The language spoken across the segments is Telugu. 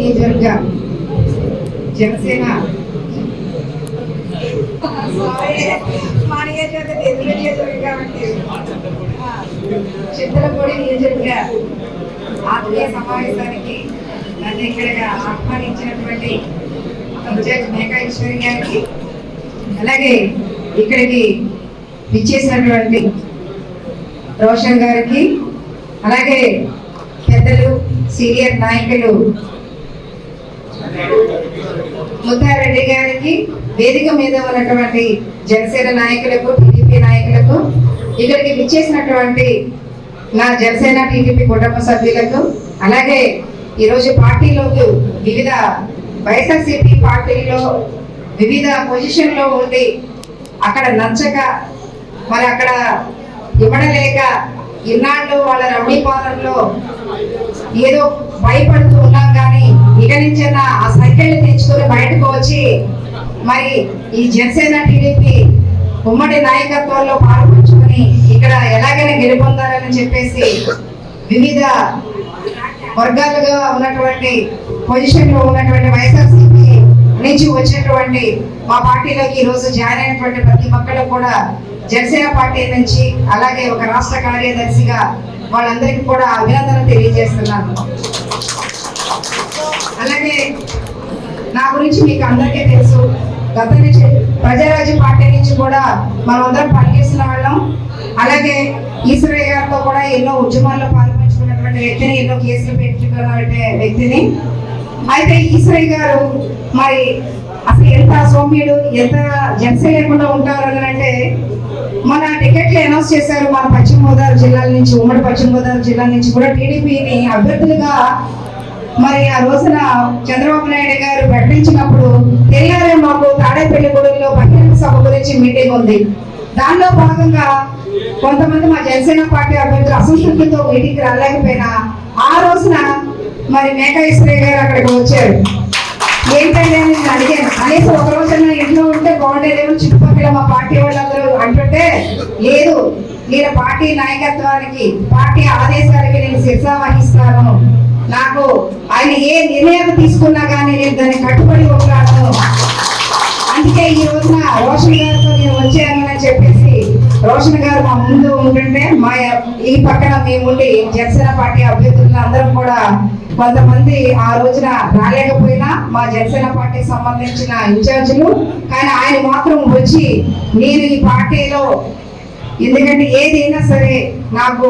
నియోజకవర్గ జనసేన. చిత్తలపూడి నియోజకవర్గ ఆత్మీయ సమావేశానికి నన్ను ఇక్కడ ఆహ్వానించినటువంటి ఇన్ఛార్జ్ మేకా ఈశ్వరి గారికి అలాగే ఇక్కడికి విచ్చేసినటువంటి రోషన్ గారికి అలాగే పెద్దలు సీనియర్ నాయకులు ముద్దారెడ్డి గారికి వేదిక మీద ఉన్నటువంటి జనసేన నాయకులకు టీడీపీ నాయకులకు ఇక్కడికి విచ్చేసినటువంటి నా జనసేన టీడీపీ కుటుంబ సభ్యులకు అలాగే ఈరోజు పార్టీలోకి వివిధ వైఎస్ఆర్సీపీ పార్టీలో వివిధ పొజిషన్లో ఉండి అక్కడ నచ్చక మరి అక్కడ ఇవ్వడలేక ఇన్నాళ్ళు వాళ్ళ రౌడీ పాలనలో ఏదో భయపడుతూ ఉన్నాం కానీ ఇక నుంచి ఆ సైకిల్ తెచ్చుకొని బయటకు వచ్చి మరి ఈ జనసేన టీడీపీ ఉమ్మడి నాయకత్వంలో పాల్పంచుకొని ఇక్కడ ఎలాగైనా గెలుపొందాలని చెప్పేసి వివిధ వర్గాలుగా ఉన్నటువంటి పొజిషన్లో ఉన్నటువంటి వైఎస్ఆర్సీపీ నుంచి వచ్చినటువంటి మా పార్టీలోకి ఈరోజు జాయిన్ అయినటువంటి ప్రతి ఒక్కరు కూడా జనసేన పార్టీ నుంచి అలాగే ఒక రాష్ట్ర కార్యదర్శిగా వాళ్ళందరికీ కూడా అభినందనలు తెలియజేస్తున్నాను. అలాగే నా గురించి మీకు అందరికీ తెలుసు. గత నుంచి ప్రజారాజ్య పార్టీ నుంచి కూడా మనమందరం పనిచేస్తున్న వాళ్ళం. అలాగే ఈశ్వరయ్య గారితో కూడా ఎన్నో ఉద్యమాల్లో పాల్పంచుకున్నటువంటి వ్యక్తిని ఎన్నో కేసులు పెట్టుకున్నటువంటి వ్యక్తిని. అయితే ఈశ్వరయ్య గారు మరి అసలు ఎంత సౌమ్యుడు ఎంత జనసే లేకుండా ఉంటారు అని అంటే మన టికెట్లు అనౌన్స్ చేశారు మన పశ్చిమ గోదావరి జిల్లాల నుంచి ఉమ్మడి పశ్చిమ గోదావరి జిల్లా నుంచి కూడా టీడీపీని అభ్యర్థులుగా మరి ఆ రోజున చంద్రబాబు నాయుడు గారు ప్రకటించినప్పుడు తెలియాలే మాకు తాడేపల్లిగూడెంలో బహిరంగ సభ గురించి మీటింగ్ ఉంది. దానిలో భాగంగా కొంతమంది మా జనసేన పార్టీ అభ్యర్థులు అసంతృప్తితో మీటింగ్కి రాలేకపోయినా ఆ రోజున మరి మేకా ఈశ్వరయ్య గారు అక్కడికి వచ్చారు. ఏంటంటే నేను అడిగాను అనేసి ఒక రోజున ఇంట్లో ఉంటే బాగుండేదేమో చుట్టుపక్కల మా పార్టీ వాళ్ళందరూ అంటుంటే లేదు నేను పార్టీ నాయకత్వానికి పార్టీ ఆదేశాలకి నేను శిక్ష వహిస్తాను. నాకు ఆయన ఏ నిర్ణయం తీసుకున్నా కానీ నేను దాన్ని కట్టుబడి ఉంటాను. అందుకే ఈ రోజున రోషన్ గారితో నేను వచ్చాను అని చెప్పేసి రోషన్ గారు మా ముందు ఉంటుంటే మా ఈ పక్కన మేముండి జనసేన పార్టీ అభ్యర్థులను అందరం కూడా కొంతమంది ఆ రోజున రాలేకపోయినా మా జనసేన పార్టీకి సంబంధించిన ఇన్ఛార్జీలు. కానీ ఆయన మాత్రం వచ్చి నేను ఈ పార్టీలో ఎందుకంటే ఏదైనా సరే నాకు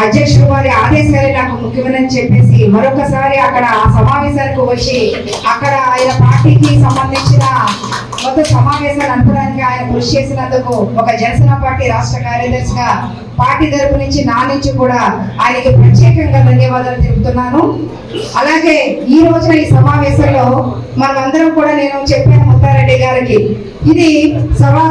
అధ్యక్షుడు వారి ఆదేశాలే నాకు ముఖ్యమని చెప్పేసి మరొకసారి అక్కడ ఆ సమావేశానికి వచ్చి అక్కడ ఆయన పార్టీకి సంబంధించిన మొత్తం సమావేశాలు నడపడానికి ఆయన కృషి చేసినందుకు ఒక జనసేన పార్టీ రాష్ట్ర కార్యదర్శిగా పార్టీ తరపు నుంచి నా నుంచి కూడా ఆయనకి ప్రత్యేకంగా ధన్యవాదాలు తెలుపుతున్నాను. అలాగే ఈ రోజున ఈ సమావేశంలో మనమందరం కూడా నేను చెప్పాను ముత్తారెడ్డి గారికి. ఇది సభా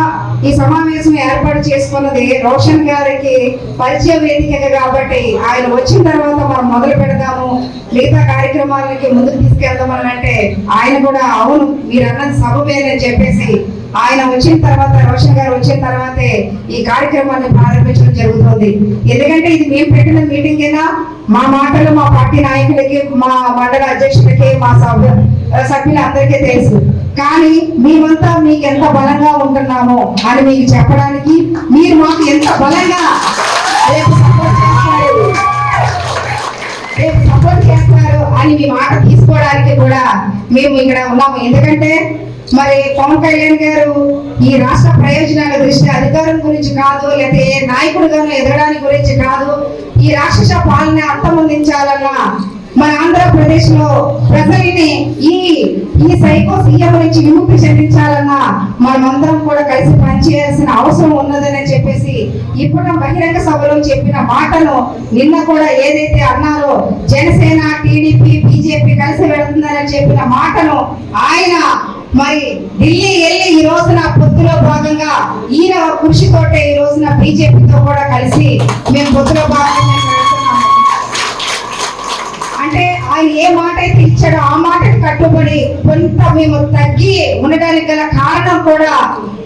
ఈ సమావేశం ఏర్పాటు చేసుకున్నది రోషన్ గారికి పరిచయ వేదిక కాబట్టి ఆయన వచ్చిన తర్వాత మనం మొదలు పెడదాము మిగతా కార్యక్రమాలకి ముందుకు తీసుకెళ్దామని అంటే ఆయన కూడా అవును మీరు అన్నది సభమేనని చెప్పేసి ఆయన వచ్చిన తర్వాత రోషన్ గారు వచ్చిన తర్వాతే ఈ కార్యక్రమాన్ని ప్రారంభించడం జరుగుతుంది. ఎందుకంటే ఇది మేము పెట్టిన మీటింగ్ అయినా మా మాటలు మా పార్టీ నాయకులకి మా మండల అధ్యక్షులకి మా సభ్యు సభ్యులందరికీ తెలుసు. కానీ మేమంతా మీకు ఎంత బలంగా ఉంటున్నామో అని మీకు చెప్పడానికి మీరు మాకు ఎంత బలంగా రేపు సపోర్ట్ చేస్తారు అని మీ మాట తీసుకోవడానికి కూడా మేము ఇక్కడ ఉన్నాము. ఎందుకంటే మరి పవన్ కళ్యాణ్ గారు ఈ రాష్ట్ర ప్రయోజనాల దృష్ట్యా అధికారం గురించి కాదు లేకపోతే ఏ నాయకుడుగాను ఎదగడానికి గురించి కాదు ఈ రాక్షస పాలన అంతమొందించాలన్నా మన ఆంధ్రప్రదేశ్లో ప్రజల్ని ఈ ఈ సైకో సీఎం నుంచి విముక్తి చెందించాలన్న మనమందరం కూడా కలిసి పనిచేయాల్సిన అవసరం ఉన్నదని చెప్పేసి ఇప్పుడు బహిరంగ సభలో చెప్పిన మాటను నిన్న కూడా ఏదైతే అన్నారో జనసేన టీడీపీ బీజేపీ కలిసి వెళుతుందని చెప్పిన మాటను ఆయన మరి ఢిల్లీ వెళ్ళి ఈ రోజున పొత్తులో భాగంగా ఈయన కృషితోటే ఈ రోజున బీజేపీతో కూడా కలిసి మేము తగ్గి ఉండడానికి గల కారణం కూడా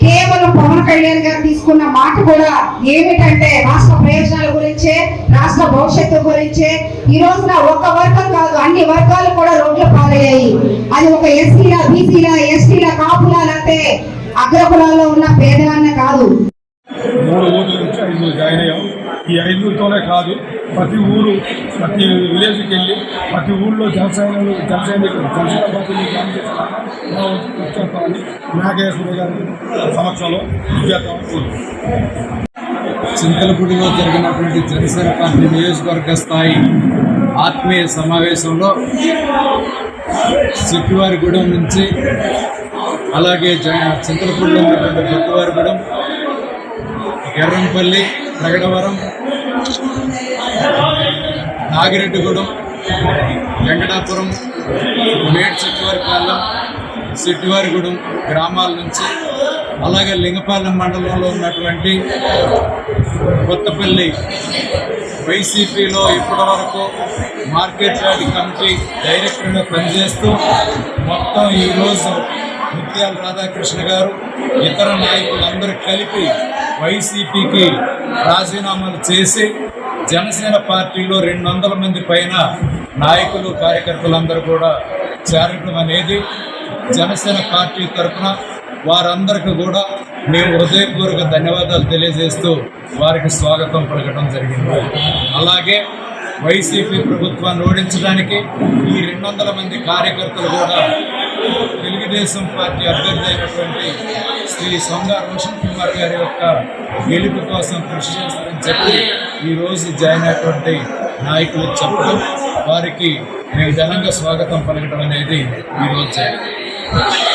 కేవలం పవన్ కళ్యాణ్ గారు తీసుకున్న మాట కూడా ఏమిటంటే రాష్ట్ర ప్రయోజనాల గురించే రాష్ట్ర భవిష్యత్తు గురించే. ఈ రోజున ఒక వర్గం కాదు అన్ని వర్గాలు కూడా రోడ్ల పాలయ్యాయి. అది ఒక ఎస్సీలా బీసీలా ఎస్టీలా కాపులా లేకపోతే అగ్రకులాల్లో ఉన్న పేదలన్న కాదు. ఈ ఐదుతోనే కాదు ప్రతి ఊరు ప్రతి విలేజ్కి వెళ్ళి ప్రతి ఊళ్ళో జనసైనలు జనసైనికులు జనసేన పార్టీని జాయిన్ చేస్తామని నాగేశ్వర గారి సమక్షంలో విజేతం చింతలపూడిలో జరిగినటువంటి జనసేన పార్టీ నియోజకవర్గ స్థాయి ఆత్మీయ సమావేశంలో సిట్టివారిగూడెం నుంచి అలాగే జ చింతలపూడిలో ఉన్నటువంటి కొత్తవారిగూడెం ఎర్రంపల్లి ప్రగడవరం నాగిరెడ్డిగూడెం వెంకటాపురం మేడ్ సిట్టివారిపాలెం సిట్టివారిగూడెం గ్రామాల నుంచి అలాగే లింగపాలెం మండలంలో ఉన్నటువంటి కొత్తపల్లి వైసీపీలో ఇప్పటి వరకు మార్కెట్ యార్డ్ కమిటీ డైరెక్టర్గా పనిచేస్తూ మొత్తం ఈరోజు ముత్యాల రాధాకృష్ణ గారు ఇతర నాయకులందరూ కలిపి వైసీపీకి రాజీనామాలు చేసి జనసేన పార్టీలో రెండు వందల మంది పైన నాయకులు కార్యకర్తలందరూ కూడా చేరడం అనేది జనసేన పార్టీ తరఫున వారందరికీ కూడా మేము హృదయపూర్వక ధన్యవాదాలు తెలియజేస్తూ వారికి స్వాగతం పలకడం జరిగింది. అలాగే వైసీపీ ప్రభుత్వాన్ని ఓడించడానికి ఈ రెండు వందల మంది కార్యకర్తలు కూడా తెలుగుదేశం పార్టీ అభ్యర్థి అయినటువంటి శ్రీ సొంగ రోషన్ కుమార్ గారి యొక్క గెలుపు కోసం కృషి చేస్తున్నారు. చెప్పి ఈరోజు జాయిన్ అయినటువంటి నాయకులు చెప్పడం వారికి మేము ఘనంగా స్వాగతం పలకడం అనేది ఈరోజు జరిగింది